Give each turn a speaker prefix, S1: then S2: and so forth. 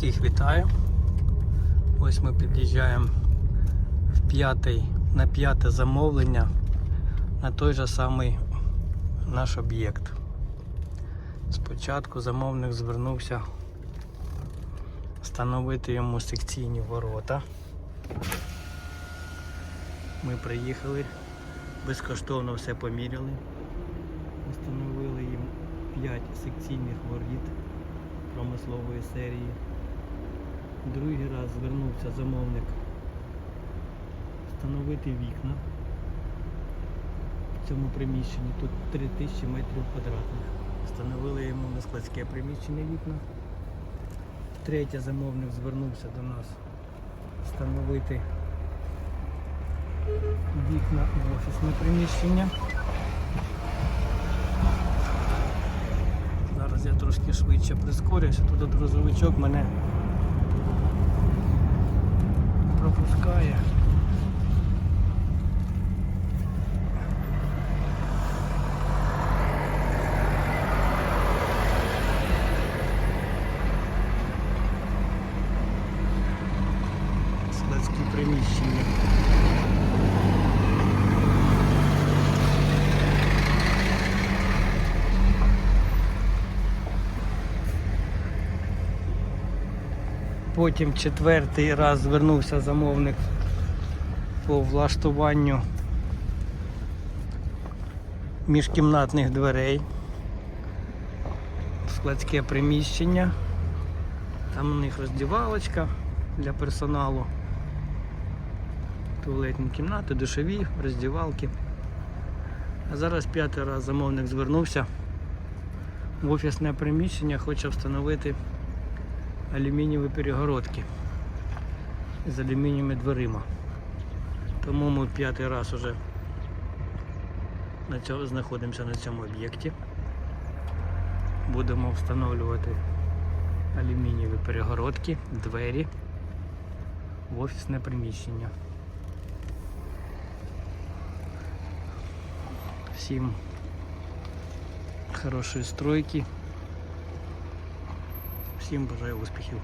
S1: Всіх вітаю. Ось ми під'їжджаємо в п'ятий, на п'яте замовлення на той же самий наш об'єкт. Спочатку замовник звернувся встановити йому секційні ворота. Ми приїхали, безкоштовно все поміряли. Встановили їм 5 секційних воріт промислової серії. Другий раз звернувся замовник встановити вікна в цьому приміщенні. Тут 3000 метрів квадратних. Встановили йому на складське приміщення вікна. Третє замовник звернувся до нас встановити вікна в офісне приміщення. Зараз я трошки швидше прискорююся, тут грузовичок мене пропускає. Складські приміщення. Потім четвертий раз звернувся замовник по влаштуванню міжкімнатних дверей. Складське приміщення. Там у них роздівалочка для персоналу. Туалетні кімнати, душові, роздівалки. А зараз п'ятий раз замовник звернувся в офісне приміщення, хоче встановити алюмінієві перегородки з алюмінієвими дверима. Тому ми п'ятий раз вже на цьому, знаходимося на цьому об'єкті. Будемо встановлювати алюмінієві перегородки, двері в офісне приміщення. Всім хорошої стройки. Всім бажаю успіхів.